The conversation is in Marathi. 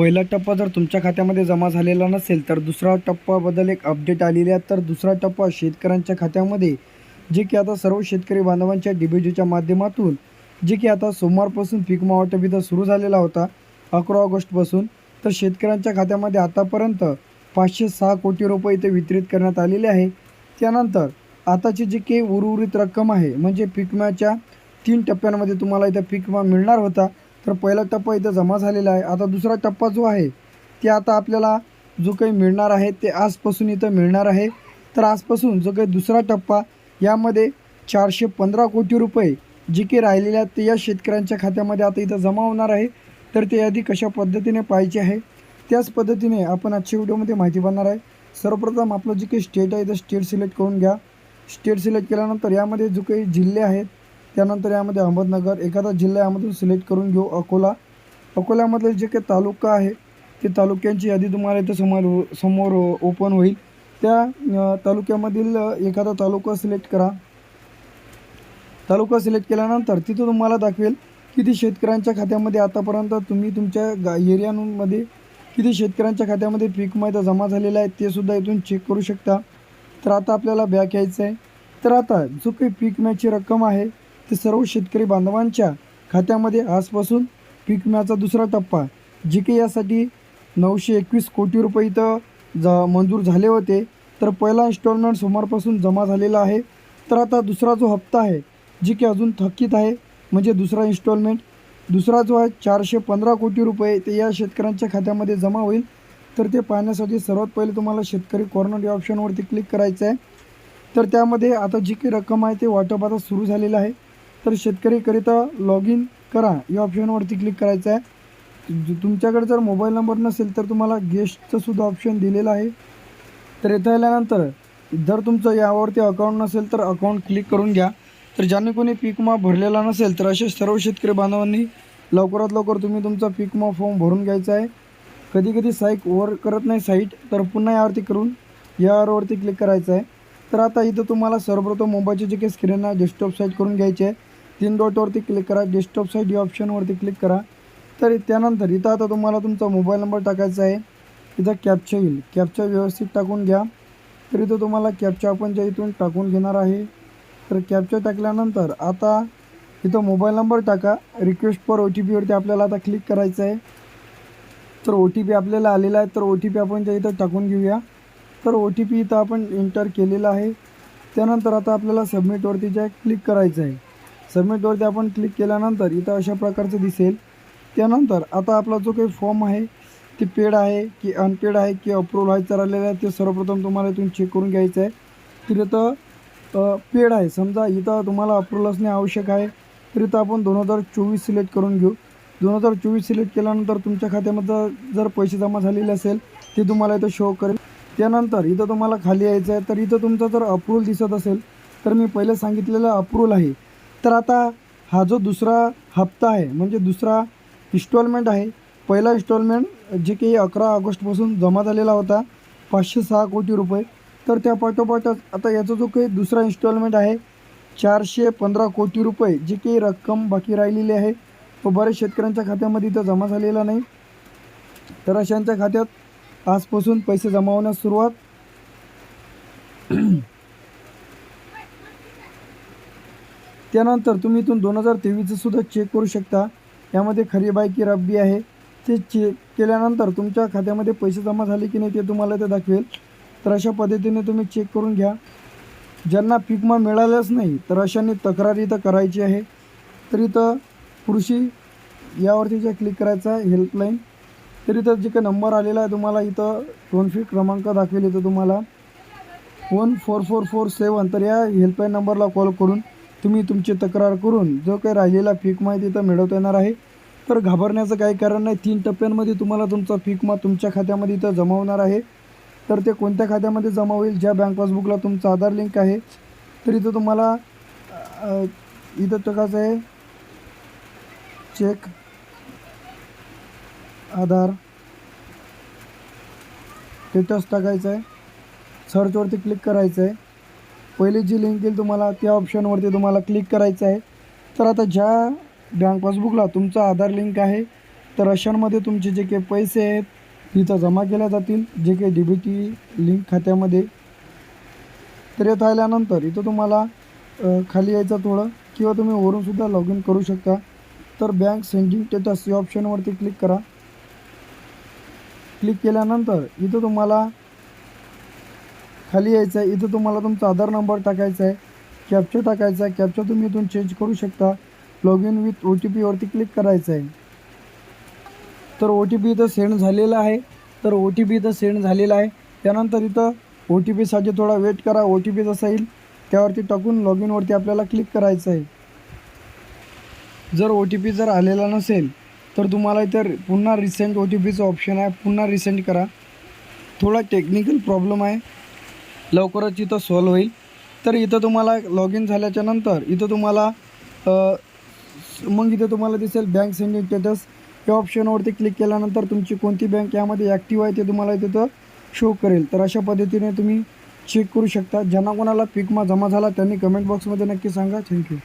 पहिला टप्पा जर तुमच्या खात्यामध्ये जमा झालेला नसेल तर दुसरा टप्पाबद्दल एक अपडेट आलेली आहे. तर दुसरा टप्पा शेतकऱ्यांच्या खात्यामध्ये जे की आता सर्व शेतकरी बांधवांच्या डीबीजीच्या माध्यमातून जे की आता सोमवारपासून पीक वाटप इथं सुरू झालेला होता अकरा ऑगस्टपासून तर शेतकऱ्यांच्या खात्यामध्ये आतापर्यंत पाचशे सहा कोटी रुपये इथे वितरित करण्यात आलेले आहे. त्यानंतर आताची जी काही उर्वरित रक्कम आहे म्हणजे पीक विम्याच्या तीन टप्प्यांमध्ये तुम्हाला इथं पीक विमा मिळणार होता. तर पहिला टप्पा इथं जमा झालेला आहे. आता दुसरा टप्पा जो आहे ते आता आपल्याला जो काही मिळणार आहे ते आजपासून इथं मिळणार आहे. तर आजपासून जो काही दुसरा टप्पा यामध्ये चारशे पंधरा कोटी रुपये जे काही राहिलेले आहेत ते या शेतकऱ्यांच्या खात्यामध्ये आता इथं जमा होणार आहे. तर ते यादी कशा पद्धतीने पाहिजे आहे त्याच पद्धतीने आपण आजच्या व्हिडिओमध्ये माहिती बनणार आहे. सर्वप्रथम आपलं जे काही स्टेट आहे ते स्टेट सिलेक्ट करून घ्या. स्टेट सिलेक्ट केल्यानंतर यामध्ये जो काही जिल्हे आहेत त्यानंतर यामध्ये अहमदनगर एखादा जिल्हा यामधून सिलेक्ट करून घेऊ अकोला. अकोल्यामधले जे काही तालुका आहे ते तालुक्यांची यादी तुम्हाला इथं समोर समोर ओपन होईल. त्या तालुक्यामधील एखादा तालुका सिलेक्ट करा. तालुका सिलेक्ट केल्यानंतर तिथं तुम्हाला दाखवेल किती शेतकऱ्यांच्या खात्यामध्ये आतापर्यंत तुम्ही तुमच्या गा एरियामध्ये किती शेतकऱ्यांच्या खात्यामध्ये पीक माहिती जमा झालेलं आहे ते सुद्धा इथून चेक करू शकता. तर आता आपल्याला बॅक यायचं आहे तर आता जो काही पीक विम्याची रक्कम आहे ते सर्व शेतकरी बांधवांच्या खात्यामध्ये आजपासून पीक विम्याचा दुसरा टप्पा. जे काही यासाठी नऊशे एकवीस कोटी रुपये इथं जा मंजूर झाले होते तर पहिला इन्स्टॉलमेंट सोमवारपासून जमा झालेला आहे. तर आता दुसरा जो हप्ता आहे जी की अजून थकीत आहे म्हणजे दुसरा इन्स्टॉलमेंट दुसरा जो आहे चारशे पंधरा कोटी रुपये ते या शेतकऱ्यांच्या खात्यामध्ये जमा होईल. तर ते पाहण्यासाठी सर्वात पहिले तुम्हाला शेतकरी कॉर्नर या ऑप्शनवरती क्लिक करायचं आहे तर त्यामध्ये आता जी काही रक्कम आहे ते वाटप आता सुरू झालेलं आहे. तर शेतकरीकरिता लॉग इन करा. या ऑप्शनवरती क्लिक करायचं आहे तुमच्याकडे जर मोबाईल नंबर नसेल तर तुम्हाला गेस्टचंसुद्धा ऑप्शन दिलेलं आहे. तर येथे आल्यानंतर जर तुमचं यावरती अकाउंट नसेल तर अकाउंट क्लिक करून घ्या. तर ज्यांनी कोणी पीक विमा भरलेला नसेल तर असे सर्व शेतकरी बांधवांनी लवकरात लवकर तुम्ही तुमचा पीकमा विमा फॉर्म भरून घ्यायचा आहे. कधी कधी साईट वर करत नाही साईट तर पुन्हा यावरती करून यावरती क्लिक करायचं आहे तर आता इथं तुम्हाला सर्वप्रथम मोबाईलची जे काही स्क्रीन आहे डेस्कटॉप साईट करून घ्यायची आहे. तीन डॉटवरती क्लिक करा. डेस्कटॉप साईड या ऑप्शनवरती क्लिक करा. तर त्यानंतर इथं आता तुम्हाला तुमचा मोबाईल नंबर टाकायचा आहे. इथं कॅपचा येईल. कॅपचा व्यवस्थित टाकून घ्या. तर इथं तुम्हाला कॅपचा आपण ज्या इथून टाकून घेणार आहे. तर कॅपचा टाकल्यानंतर आता इथं मोबाईल नंबर टाका. रिक्वेस्ट फॉर ओ टी पीवरती आपल्याला आता क्लिक करायचं आहे. तर ओ टी पी आपल्याला आलेला आहे. तर ओ टी पी आपण ज्या इथं टाकून घेऊया. तर ओ टी पी इथं आपण एंटर केलेला आहे. त्यानंतर आता आपल्याला सबमिटवरती जे आहे क्लिक करायचं आहे. सबमिटवरती आपण क्लिक केल्यानंतर इथं अशा प्रकारचं दिसेल. त्यानंतर आता आपला जो काही फॉर्म आहे ते पेड आहे की अनपेड आहे की अप्रूव्ह व्हायचं राहिलेलं आहे ते सर्वप्रथम तुम्हाला इथून चेक करून घ्यायचं आहे तर इथं पेड आहे. समजा इथं तुम्हाला अप्रूव्हल असणे आवश्यक आहे तर इथं आपण दोन हजार चोवीस सिलेक्ट करून घेऊ. दोन हजार चोवीस सिलेक्ट केल्यानंतर तुमच्या खात्यामध्ये जर पैसे जमा झालेले असेल ते तुम्हाला इथं शो करेल. त्यानंतर इथं तुम्हाला खाली यायचं आहे तर इथं तुमचं जर अप्रूव्हल दिसत असेल तर मी पहिले सांगितलेलं अप्रूव्हल आहे. तर आता हा जो दुसरा हप्ता आहे म्हणजे दुसरा इन्स्टॉलमेंट आहे पहिला इन्स्टॉलमेंट जे काही अकरा ऑगस्टपासून जमा झालेला होता पाचशे सहा कोटी रुपये. तर त्या पाठोपाठच आता याचा जो काही दुसरा इन्स्टॉलमेंट आहे चारशे पंधरा कोटी रुपये जी काही रक्कम बाकी राहिलेली आहे तो बऱ्याच शेतकऱ्यांच्या खात्यामध्ये इथं जमा झालेला नाही. तर अशांच्या खात्यात आजपासून पैसे जमा होण्यास सुरुवात. त्यानंतर तुम्ही इथून दोन हजार तेवीसचं सुद्धा चेक करू शकता. यामध्ये खरी आहे की रब्बी आहे. ते चेक केल्यानंतर तुमच्या खात्यामध्ये पैसे जमा झाले की नाही ते तुम्हाला ते दाखवेल. तर अशा पद्धतीने तुम्ही चेक करून घ्या. ज्यांना पिकमा विमा मिळालाच नाही तर अशांनी तक्रार इथं करायची आहे. तर इथं कृषी यावरती जे क्लिक करायचं आहे हेल्पलाईन तर इथं जे काही नंबर आलेला आहे तुम्हाला इथं टोन फ्री क्रमांक दाखवेल इथं तुम्हाला. One four four four seven तर या हेल्पलाईन नंबरला कॉल करून तुम्ही तुमची तक्रार करून जो काही राहिलेला पीक माहिती तिथं मिळवता येणार आहे तर घाबरण्याचं काही कारण नाही. तीन टप्प्यांमध्ये तुम्हाला तुमचा पीक मा तुमच्या खात्यामध्ये इथं जमा होणार आहे. तर ते कोणत्या खात्यामध्ये जमा होईल ज्या बँक पासबुकला तुमचा आधार लिंक आहे तर इथं तुम्हाला इथं टाकायचं आहे चेक आधार स्टेटस टाकायचं आहे. सर्चवरती क्लिक करायचं आहे. पहिली जी लिंक येईल तुम्हाला त्या ऑप्शनवरती तुम्हाला क्लिक करायचं आहे. तर आता ज्या बँक पासबुकला तुमचा आधार लिंक आहे तर अशांमध्ये तुमचे जे काही पैसे आहेत तिथं जमा केल्या जातील. जे काही डी बी टी लिंक खात्यामध्ये. तर येत आल्यानंतर इथं तुम्हाला खाली यायचं थोडं किंवा तुम्ही वरूनसुद्धा लॉग इन करू शकता. तर बँक सेंडिंग स्टेटस या ऑप्शनवरती क्लिक करा. क्लिक केल्यानंतर इथं तुम्हाला खाली यायचं आहे. इथं तुम्हाला तुमचा आधार नंबर टाकायचा आहे. कॅप्चा टाकायचा आहे. कॅप्चा तुम्ही इथून चेंज करू शकता. Log in with O T पीवरती click करायचं आहे. तर ओ टी पी इथं सेंड झालेला आहे. तर ओ टी पी इथं सेंड झालेला आहे. त्यानंतर इथं ओ टी पीसाठी थोडा वेट करा. ओ टी पी जसा येईल त्यावरती टाकून लॉग इनवरती आपल्याला क्लिक करायचं आहे. जर ओ टी पी जर आलेला नसेल तर तुम्हाला इथं पुन्हा रिसेंट ओ टी पीचं ऑप्शन आहे. पुन्हा रिसेंट करा. थोडा टेक्निकल प्रॉब्लेम आहे. लवकरच इथं सॉल्व होईल. तर इथं तुम्हाला लॉग इन झाल्याच्यानंतर इथं तुम्हाला मग इथं तुम्हाला दिसेल बँक सेंडिंग स्टेटस या ऑप्शनवरती क्लिक केल्यानंतर तुमची कोणती बँक यामध्ये ॲक्टिव्ह आहे ते तुम्हाला तिथं शो करेल. तर अशा पद्धतीने तुम्ही चेक करू शकता. ज्यांना कोणाला पिकमा जमा झाला त्यांनी कमेंट बॉक्समध्ये नक्की सांगा. थँक्यू